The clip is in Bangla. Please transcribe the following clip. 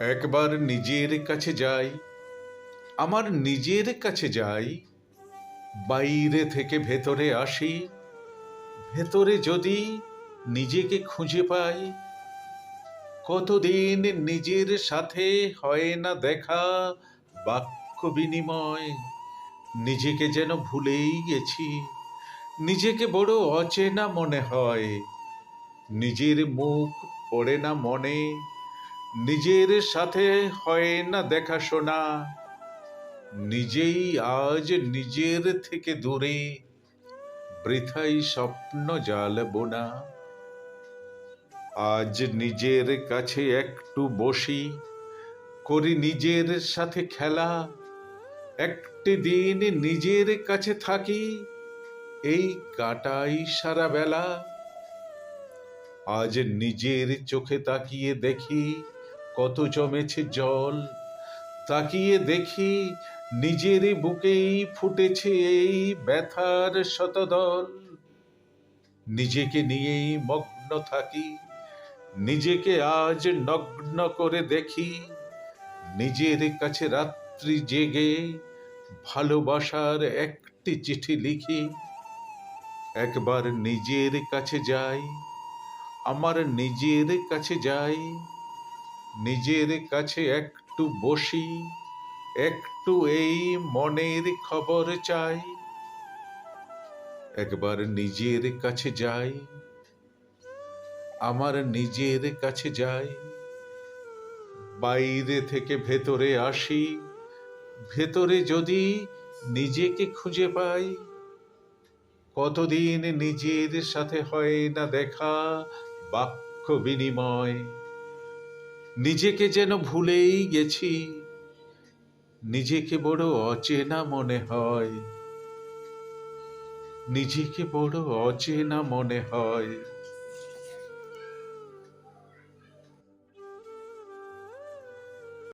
একবার নিজের কাছে যাই, আমার নিজের কাছে যাই, বাইরে থেকে ভেতরে আসি, ভেতরে যদি নিজেকে খুঁজে পাই, কতদিন নিজের সাথে হয় না দেখা, বাক্য বিনিময়, নিজেকে যেন ভুলেই গেছি, নিজেকে বড় অচেনা মনে হয়, নিজের মুখ পড়ে না মনে নিজের সাথে হয় না দেখাশোনা নিজেই আজ নিজের থেকে দূরে, বৃথাই স্বপ্ন জাল বোনা। আজ নিজের কাছে একটু বসি, করি নিজের সাথে খেলা। একটি দিন নিজের কাছে থাকি, এই কাটাই সারা বেলা। আজ নিজের চোখে তাকিয়ে দেখি কত জমেছে জল, তাকিয়ে দেখি নিজের বুকেই ফুটেছে এই ব্যথার শতদল। নিজেকে নিয়েই মগ্ন থাকি, নিজেকে আজ নগ্ন করে দেখি, নিজের কাছে রাত্রি জেগে ভালোবাসার একটি চিঠি লিখি, একবার নিজের কাছে যাই, আমার নিজের কাছে যাই নিজের কাছে একটু বসি, একটু এই মনের খবর চাই। একবার নিজের কাছে যাই, আমার নিজের কাছে যাই। বাইরে থেকে ভেতরে আসি, ভেতরে যদি নিজেকে খুঁজে পাই, কতদিন নিজের সাথে হয় না দেখা, বাক্য বিনিময়। নিজেকে যেন ভুলেই গেছি। নিজেকে বড় অচেনা মনে হয়। নিজেকে বড় অচেনা মনে হয়।